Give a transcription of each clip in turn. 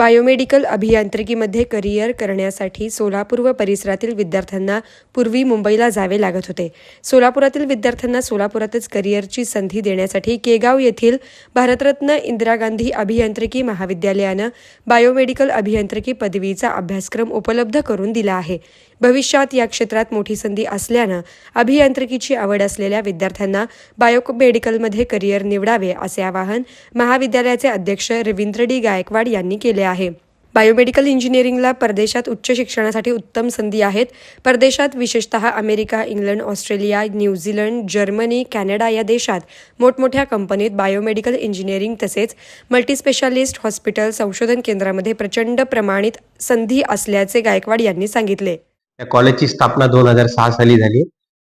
Biomedical अभियांत्रिकीमध्ये career करण्यासाठी सोलापूर व परिसरातील विद्यार्थ्यांना पूर्वी मुंबईला जावे लागत होते. सोलापुरातील विद्यार्थ्यांना सोलापुरातच करिअरची संधी देण्यासाठी केगाव येथील भारतरत्न इंदिरा गांधी अभियांत्रिकी महाविद्यालयानं बायोमेडिकल अभियांत्रिकी पदवीचा अभ्यासक्रम उपलब्ध करून दिला आहे. भविष्यात या क्षेत्रात मोठी संधी असल्यानं अभियांत्रिकीची आवड असलेल्या विद्यार्थ्यांना बायोमेडिकलमध्ये करिअर निवडावे असे आवाहन महाविद्यालयाचे अध्यक्ष रवींद्र डी गायकवाड यांनी केले आहे. बायोमेडिकल इंजिनिअरिंगला परदेशात उच्च शिक्षणासाठी उत्तम संधी आहेत. परदेशात विशेषतः America England Australia New Zealand Germany Canada या देशात मोठमोठ्या कंपनीत बायोमेडिकल इंजिनिअरिंग तसेच मल्टीस्पेशालिस्ट हॉस्पिटल संशोधन केंद्रामध्ये प्रचंड प्रमाणित संधी असल्याचे गायकवाड यांनी सांगितले. या कॉलेजची स्थापना दोन हजार सहा साली झाली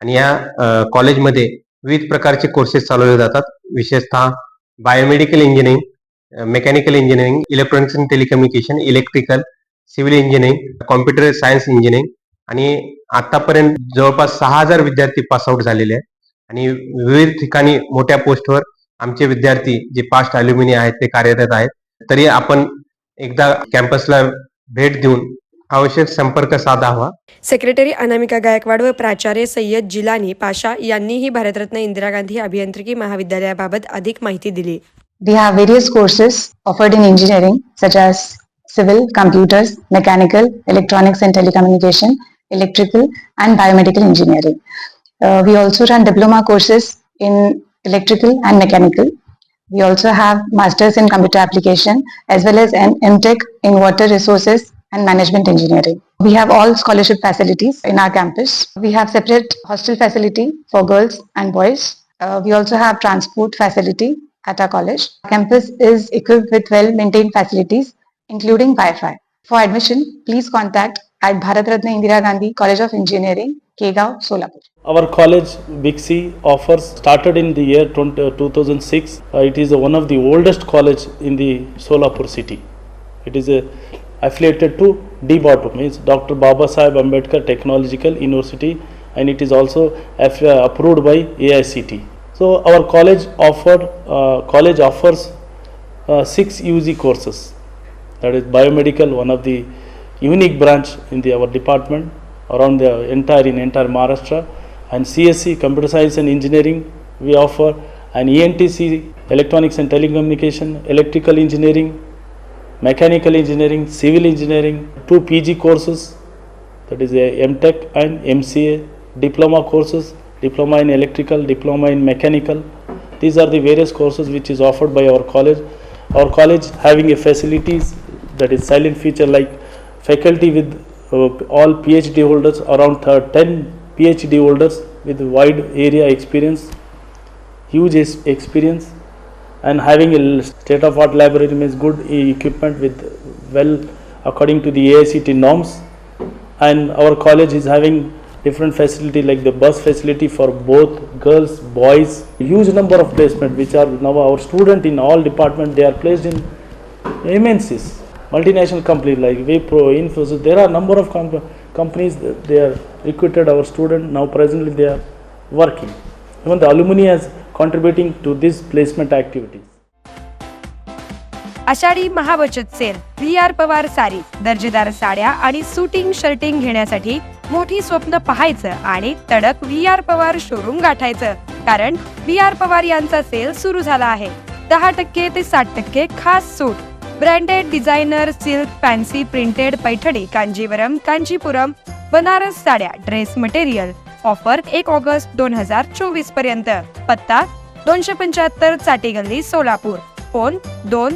आणि या कॉलेजमध्ये विविध प्रकारचे कोर्सेस चालवले जातात. विशेषतः biomedical engineering mechanical engineering electronics and telecommunication electrical civil engineering computer science engineering आणि आतापर्यंत जवळपास सहा हजार विद्यार्थी पास आउट झालेले आहेत. आणि विविध ठिकाणी मोठ्या पोस्टवर आमचे विद्यार्थी जे पास्ट अल्युमिनी आहेत ते कार्यरत आहेत. तरी आपण एकदा कॅम्पसला भेट देऊन आवश्यक संपर्क साधावा. सेक्रेटरी अनामिका गायकवाड व प्राचार्य सय्यद जिलानी पाशा यांनीही भारतरत्न इंदिरा गांधी अभियांत्रिकी महाविद्यालयाबाबत अधिक माहिती दिली. We have various courses offered in engineering such as civil, computers, mechanical, electronics and telecommunication, electrical and biomedical engineering. Uh, we also run diploma courses in electrical and mechanical. We also have masters in computer application as well as an MTech in water resources and management engineering. We have all scholarship facilities in our campus. We have separate hostel facility for girls and boys. Uh, we also have transport facility at our college. Campus is equipped with well-maintained facilities, including Wi-Fi. For admission, please contact at Bharat Ratna Indira Gandhi College of Engineering, Kegaon, Solapur. Our college, C, offers started in the year 20, uh, 2006. Uh, it is one of the oldest college in the Solapur city. It is uh, affiliated to DBOT, means Dr. Baba Sahib Ambedkar Technological University, and it is also approved by AICT. So our college offered uh, college offers uh, six UG courses. That is biomedical, one of the unique branch in the our department around the entire in entire Maharashtra, and CSC Computer Science and Engineering we offer, and ENTC Electronics and Telecommunication, Electrical Engineering, Mechanical Engineering, Civil Engineering, two PG courses, that is a MTech and MCA, diploma courses, diploma in electrical, diploma in mechanical. These are the various courses which is offered by our college. Our college having a facilities that is silent feature like faculty with uh, all PhD holders, around thir- 10 PhD holders with wide area experience, huge experience and having a state of art library means good equipment with well according to the AICT norms and our college is having different facility like the bus facility for both girls boys huge number of placement which are now our student in all department they are placed in MNCs multinational companies like Wipro Infosys there are number of com- companies that they are recruited our student now presently they are working even the alumni is contributing to this placement activities Ashadhi महाबचत sale V R Pawar सारी दर्जेदार साड्या आणि suiting shirting घेण्यासाठी मोठी स्वप्न पाहायचं आणि तडक व्ही आर पवार शोरूम गाठायचं. कारण व्ही आर पवार यांचा सेल सुरू झाला आहे. दहा टक्के ते साठ टक्के खास सूट. Branded designer silk fancy printed Paithani Kanjivaram Kanjipuram Banaras साड्या ड्रेस मटेरियल ऑफर एक ऑगस्ट दोन हजार चोवीसपर्यंत. पत्ता दोनशे पंच्याहत्तर चाटी गल्ली सोलापूर. फोन दोन